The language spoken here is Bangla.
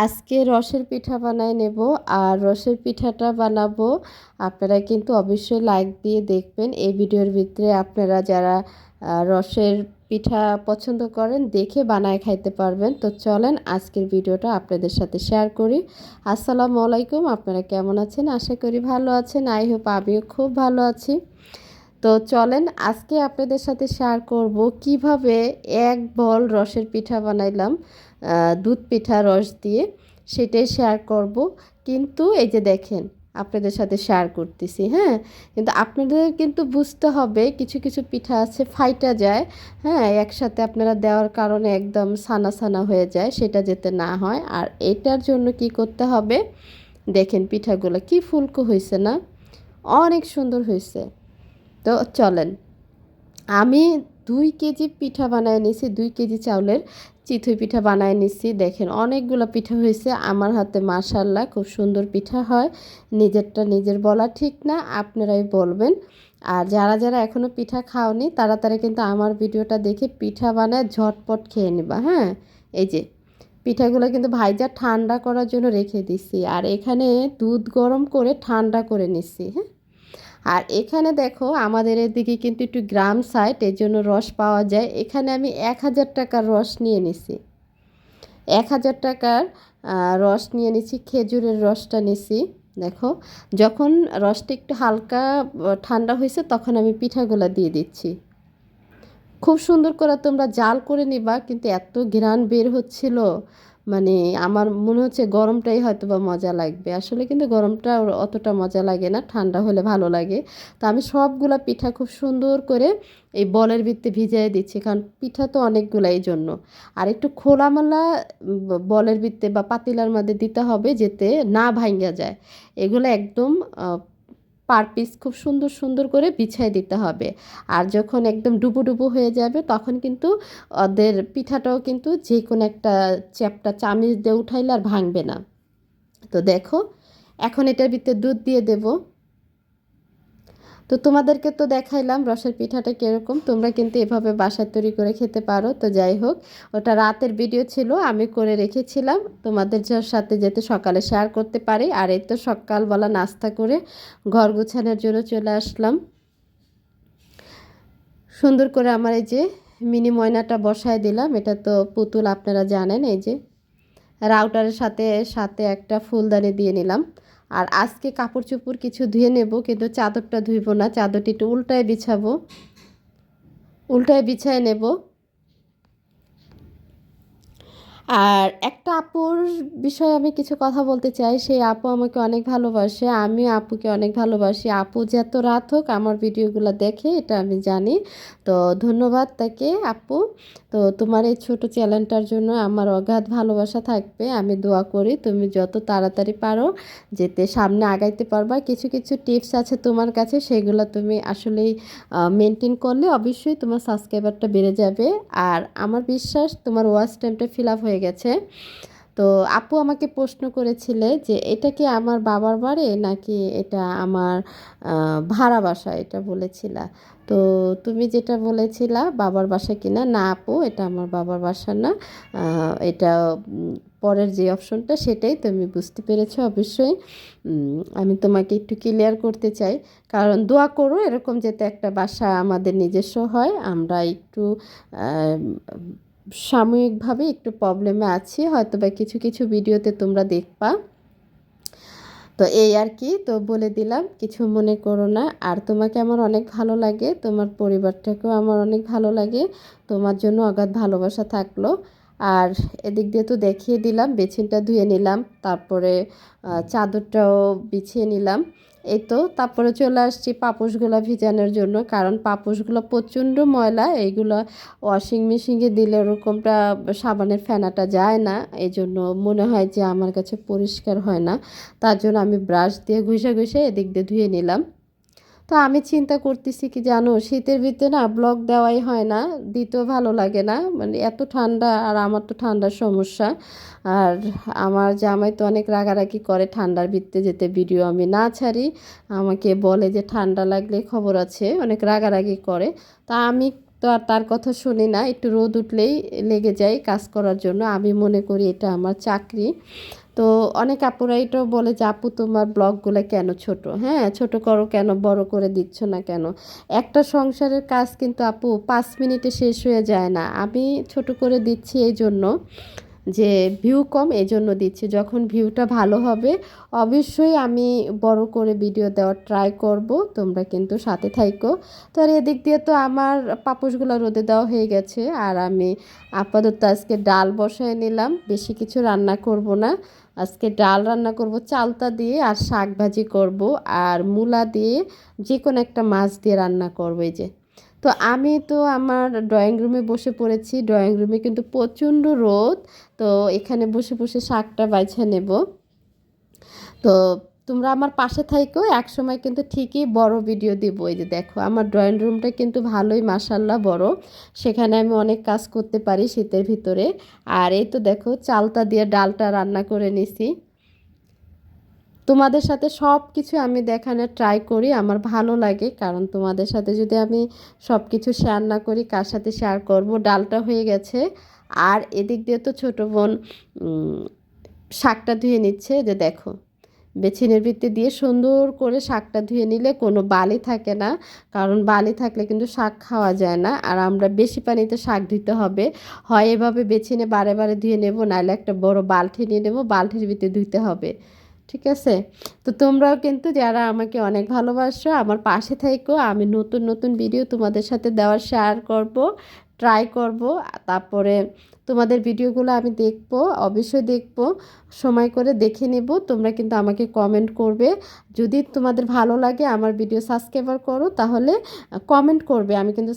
আজকে রসের পিঠা বানায় নেব আর রসের পিঠাটা বানাবো। আপনারা কিন্তু অবশ্যই লাইক দিয়ে দেখবেন। এই ভিডিওর ভিতরে আপনারা যারা রসের পিঠা পছন্দ করেন, দেখে বানায় খাইতে পারবেন। তো চলেন আজকের ভিডিওটা আপনাদের সাথে শেয়ার করি। আসসালামু আলাইকুম, আপনারা কেমন আছেন? আশা করি ভালো আছেন। আই হোপ আমিও খুব ভালো আছি। তো চলেন আজকে আপনাদের সাথে শেয়ার করব কীভাবে এক বল রসের পিঠা বানাইলাম দুধ পিঠা রস দিয়ে। সেটাই শেয়ার করব। কিন্তু এই যে দেখেন, আপনাদের সাথে শেয়ার করতেছি হ্যাঁ? কিন্তু আপনাদের কিন্তু বুঝতে হবে কিছু কিছু পিঠা আছে, ফাইটা যায় হ্যাঁ? একসাথে আপনারা দেওয়ার কারণে একদম সানা সানা হয়ে যায়, সেটা যেতে না হয়। আর এটার জন্য কি করতে হবে? দেখেন পিঠাগুলো কি ফুলকো হয়েছে না? অনেক সুন্দর হয়েছে তো চলেন। আমি দুই কেজি পিঠা বানায় নিছি, দুই কেজি চাউলের চিতই পিঠা বানায় নিছি। দেখেন, অনেকগুলো পিঠা হয়েছে। আমার হাতে মাশাল্লাহ খুব সুন্দর পিঠা হয়। নিজেরটা নিজের বলা ঠিক না, আপনারাই বলবেন। আর যারা যারা এখনও পিঠা খাওনি তারা তারা কিন্তু আমার ভিডিওটা দেখে পিঠা বানায় ঝটপট খেয়ে নেবা হ্যাঁ? এই যে, পিঠাগুলো কিন্তু ভাইজা ঠান্ডা করার জন্য রেখে দিছি। আর এখানে দুধ গরম করে ঠান্ডা করে নিচ্ছি হ্যাঁ? আর এখানে দেখো আমাদের এদিকে কিন্তু একটু গ্রাম সাইট এর জন্য রস পাওয়া যায়। এখানে আমি এক হাজার টাকার রস নিয়ে নিছি। এক হাজার টাকার রস নিয়ে নিছি, খেজুরের রসটা নিছি, দেখো। যখন রসটা একটু হালকা ঠান্ডা হয়েছে তখন আমি পিঠাগুলা দিয়ে দিচ্ছি। খুব সুন্দর করে তোমরা জাল করে নিবা, কিন্তু এত ঘ্রাণ বের হচ্ছিল। মানে আমার মনে হচ্ছে গরমটাই হয়তো বা মজা লাগবে। আসলে কিন্তু গরমটা অতটা মজা লাগে না, ঠান্ডা হলে ভালো লাগে। তো আমি সবগুলা পিঠা খুব সুন্দর করে এই বলের ভিত্তে ভিজিয়ে দিচ্ছি, কারণ পিঠা তো অনেকগুলা এই জন্য। আর একটু খোলামেলা বলের ভিত্তে বা পাতিলার মধ্যে দিতে হবে, যেতে না ভাঙ্গা যায়। এগুলো একদম পার পিস খুব সুন্দর সুন্দর করে বিছায় দিতে হবে। আর যখন একদম ডুবু ডুবু হয়ে যাবে, তখন কিন্তু ওদের পিঠাটাও কিন্তু যে কোনো একটা চ্যাপটা চামিচ দিয়ে উঠাইলে আর ভাঙবে না। তো দেখো, এখন এটার ভিতরে দুধ দিয়ে দেব। তো তোমাদেরকে তো দেখাইলাম রসের পিঠাটা কীরকম। তোমরা কিন্তু এভাবে বাসায় তৈরি করে খেতে পারো। তো যাই হোক, ওটা রাতের ভিডিও ছিল, আমি করে রেখেছিলাম। তোমাদের সাথে যেতে সকালে শেয়ার করতে পারি। আর এই তো সকালবেলা নাস্তা করে ঘর গোছানোর জন্য চলে আসলাম। সুন্দর করে আমার এই যে মিনি ময়নাটা বসায় দিলাম। এটা তো পুতুল, আপনারা জানেন এই যে। রাউটারের সাথে সাথে একটা ফুলদানি দিয়ে নিলাম। আর আজকে কাপড় চোপড় কিছু ধুয়ে নেব, কিন্তু চাদরটা ধুইব না, চাদরটি একটু উল্টায় বিছাবো। উল্টায় বিছায় নেব। আর একটা আপুর বিষয়ে আমি কিছু কথা বলতে চাই, সেই আপু আমাকে অনেক ভালোবাসে আমি আপুকে অনেক ভালোবাসি। আপু যত রাত হোক, আমার ভিডিওগুলো দেখে, এটা আমি জানি। তো ধন্যবাদ তাকে, আপু। তো তোমার এই ছোট চ্যানেলটার জন্য আমার অগাধ ভালোবাসা থাকবে। আমি দোয়া করি তুমি যত তাড়াতাড়ি পারো, যেতে সামনে আগাইতে পারবা। কিছু কিছু টিপস আছে তোমার কাছে, সেগুলো তুমি আসলেই মেনটেন করলে অবশ্যই তোমার সাবস্ক্রাইবারটা বেড়ে যাবে। আর আমার বিশ্বাস তোমার ওয়াচ টাইমটা ফিল আপ হয়ে গেছে। তো আপু আমাকে প্রশ্ন করেছিলে যে, এটা কি আমার বাবার বাড়ি নাকি এটা আমার ভাড়া বাসা? এটা বলেছিলা। তো তুমি যেটা বলেছিলা, বাবার বাসা কিনা? না আপু, এটা আমার বাবার বাসা না। এটা পরের যে অপশনটা সেটাই তুমি বুঝতে পেরেছ অবশ্যই। আমি তোমাকে একটু ক্লিয়ার করতে চাই। কারণ দোয়া করো, এরকম যাতে একটা বাসা আমাদের নিজস্ব হয়। আমরা একটু সাময়িকভাবে একটু প্রবলেমে আছি। হয়তো বা কিছু কিছু ভিডিওতে তোমরা দেখবা। তো এই আর কি, তো বলে দিলাম, কিছু মনে করো না। আর তোমাকে আমার অনেক ভালো লাগে, তোমার পরিবারটাকেও আমার অনেক ভালো লাগে, তোমার জন্য অগাধ ভালোবাসা থাকল। আর এদিক দিয়ে তো দেখিয়ে দিলাম, বেছিনটা ধুয়ে নিলাম, তারপরে চাদরটাও বিছিয়ে নিলাম। এই তো, তারপরে চলে আসছি পাপোশগুলো ভিজানোর জন্য, কারণ পাপোশগুলো প্রচণ্ড ময়লা, এইগুলো ওয়াশিং মেশিনে দিলে ওরকমটা সাবানের ফেনাটা যায় না এই জন্য মনে হয় যে আমার কাছে পরিষ্কার হয় না। তার জন্য আমি ব্রাশ দিয়ে ঘষে ঘষে এদিক দিয়ে ধুয়ে নিলাম। তো আমি চিন্তা করতেছি কি জানো, শীতের ভিতরে না ব্লগ দেওয়াই হয় না, দিতেও ভালো লাগে না। মানে এত ঠান্ডা আর আমার তো ঠান্ডার সমস্যা। আর আমার জামাই তো অনেক রাগারাগি করে ঠান্ডার ভিতরে যেতে ভিডিও আমি না ছাড়ি। আমাকে বলে যে ঠান্ডা লাগলে খবর আছে, অনেক রাগারাগি করে। তা আমি তো আর তার কথা শুনি না, একটু রোদ উঠলেই লেগে যাই কাজ করার জন্য। আমি মনে করি এটা আমার চাকরি। তো অনেক আপুরাইটও বলে যে, আপু, তোমার ব্লগগুলো কেন ছোট? হ্যাঁ ছোট করো কেন, বড় করে দিচ্ছ না কেন? একটা সংসারের কাজ কিন্তু আপু পাঁচ মিনিটে শেষ হয়ে যায় না। আমি ছোট করে দিচ্ছি এই জন্য। যে ভিউ কম এই জন্য দিচ্ছি। যখন ভিউটা ভালো হবে, অবশ্যই আমি বড় করে ভিডিও দেওয়ার ট্রাই করব। তোমরা কিন্তু সাথে থাইকো। তো আর এদিক দিয়ে তো আমার পাপোশগুলো রোদে দেওয়া হয়ে গেছে। আর আমি আপাতত আজকে ডাল বসায় নিলাম। বেশি কিছু রান্না করব না। আজকে ডাল রান্না করব চালতা দিয়ে আর শাক ভাজি করব। আর মূলা দিয়ে যে কোনো একটা মাছ দিয়ে রান্না করব এই যে। তো আমি তো আমার ড্রয়িং রুমে বসে পড়েছি। ড্রয়িং রুমে কিন্তু প্রচণ্ড রোদ। তো এখানে বসে বসে শাকটা বাইছে নেব। তো তোমরা আমার পাশে থাইকো। এক সময় কিন্তু ঠিকই বড় ভিডিও দিব। এই যে দেখো, আমার ড্রয়িং রুমটা কিন্তু ভালোই মাসাল্লাহ বড়। সেখানে আমি অনেক কাজ করতে পারি শীতের ভিতরে। আর এই তো দেখো, চালতা দিয়ে ডালটা রান্না করে নিছি। তোমাদের সাথে সব কিছু আমি দেখানোর ট্রাই করি, আমার ভালো লাগে। কারণ তোমাদের সাথে যদি আমি সব কিছু শেয়ার না করি, কার সাথে শেয়ার করব? ডালটা হয়ে গেছে। আর এদিক দিয়ে তো ছোটো বোন শাকটা ধুয়ে নিচ্ছে। যে দেখো, বেছিনের ভিত্তি দিয়ে সুন্দর করে শাকটা ধুয়ে নিলে কোনো বালি থাকে না। কারণ বালি থাকলে কিন্তু শাক খাওয়া যায় না। আর আমরা বেশি পানিতে শাক ধুতে হবে। হয় এভাবে বেছিনে বারে বারে ধুয়ে নেব নাহলে একটা বড় বালতি নিয়ে নেব, বালতির ভিতরে ধুতে হবে। ঠিক আছে? তো তোমরাও কিন্তু যারা আমাকে অনেক ভালোবাসো, আমার পাশে থেকো। আমি নতুন নতুন ভিডিও তোমাদের সাথে দেওয়ার শেয়ার করব ট্রাই করব। তারপরে তোমাদের ভিডিওগুলো আমি দেখব, অবশ্যই দেখব, সময় করে দেখে নেব। তোমরা কিন্তু আমাকে কমেন্ট করবে। যদি তোমাদের ভালো লাগে আমার ভিডিও সাবস্ক্রাইবার করো, তাহলে কমেন্ট করবে। আমি কিন্তু